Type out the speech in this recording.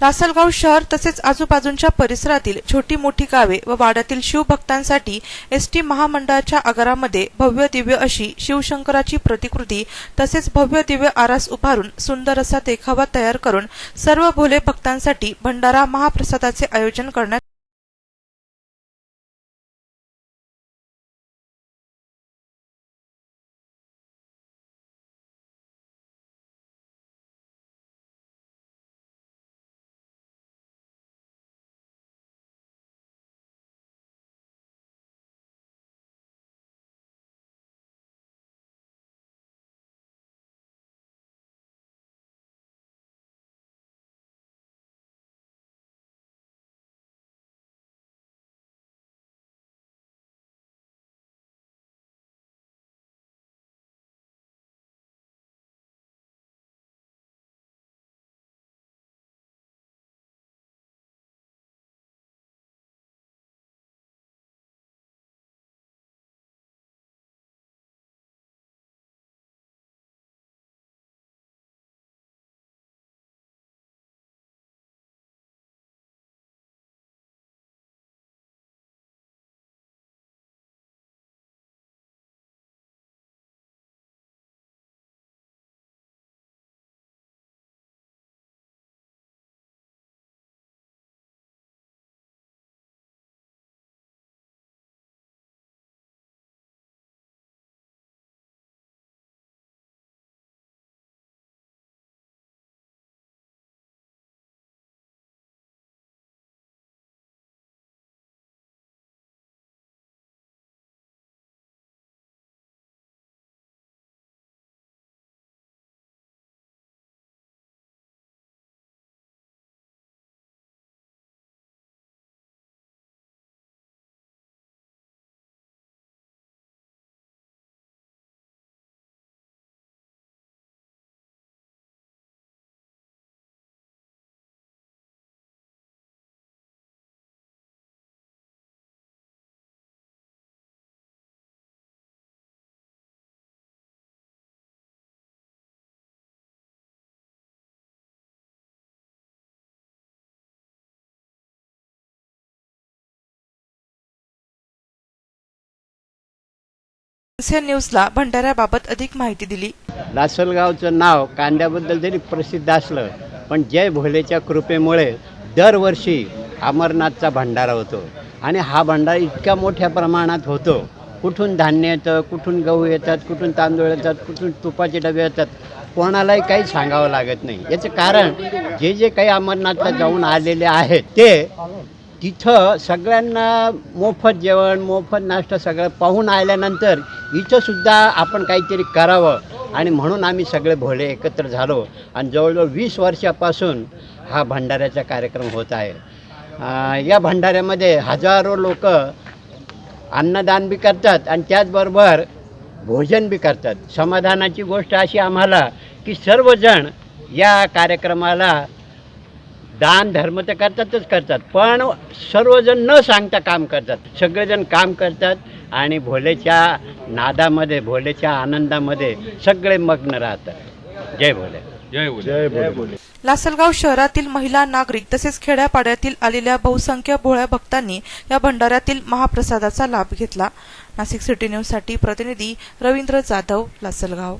लासलगाव शहर तसेच आजूबाजूच्या परिसरातील छोटी मोठी गावे व वाड्यातील शिवभक्तांसाठी एसटी महामंडळाच्या आगारामध्ये भव्य दिव्य अशी शिवशंकराची प्रतिकृती तसेच भव्य दिव्य आरास उभारून सुंदर असा देखावा तयार करून सर्व भोले भक्तांसाठी भंडारा महाप्रसादाचे आयोजन करण्यात एनसीएन न्यूजला भंडाऱ्याबाबत अधिक माहिती दिली. लासलगावचं नाव कांद्याबद्दल जरी प्रसिद्ध असलं पण जय भोलेच्या कृपेमुळे दरवर्षी अमरनाथचा भंडारा होतो. आणि हा भंडारा इतक्या मोठ्या प्रमाणात होतो. कुठून धान्य येतं कुठून गहू येतात कुठून तांदूळ येतात कुठून तुपाचे डबे येतात कोणालाही काही सांगावं लागत नाही. याचं कारण जे जे काही अमरनाथला जाऊन आलेले आहेत ते तिथं सगळ्यांना मोफत जेवण मोफत नाश्ता सगळं पाहून आल्यानंतर इथंसुद्धा आपण काहीतरी करावं. आणि म्हणून आम्ही सगळे भोळे एकत्र झालो. आणि जवळजवळ वीस वर्षापासून हा भंडाऱ्याचा कार्यक्रम होत आहे. या भंडाऱ्यामध्ये हजारो लोक अन्नदान बी करतात आणि त्याचबरोबर भोजन बी करतात. समाधानाची गोष्ट अशी आम्हाला की सर्वजण या कार्यक्रमाला दान धर्म तर करतातच करतात पण सर्वजण न सांगता काम करतात. सगळेजण काम करतात आणि भोलेच्या नादामध्ये भोलेच्या आनंदामध्ये सगळे मग्न राहतात. जय भोले. जय बोले लासलगाव शहरातील महिला नागरिक तसेच खेड्यापाड्यातील आलेल्या बहुसंख्य भोळ्या भक्तांनी या भंडाऱ्यातील महाप्रसादाचा लाभ घेतला. नाशिक सिटी न्यूजसाठी प्रतिनिधी रवींद्र जाधव लासलगाव.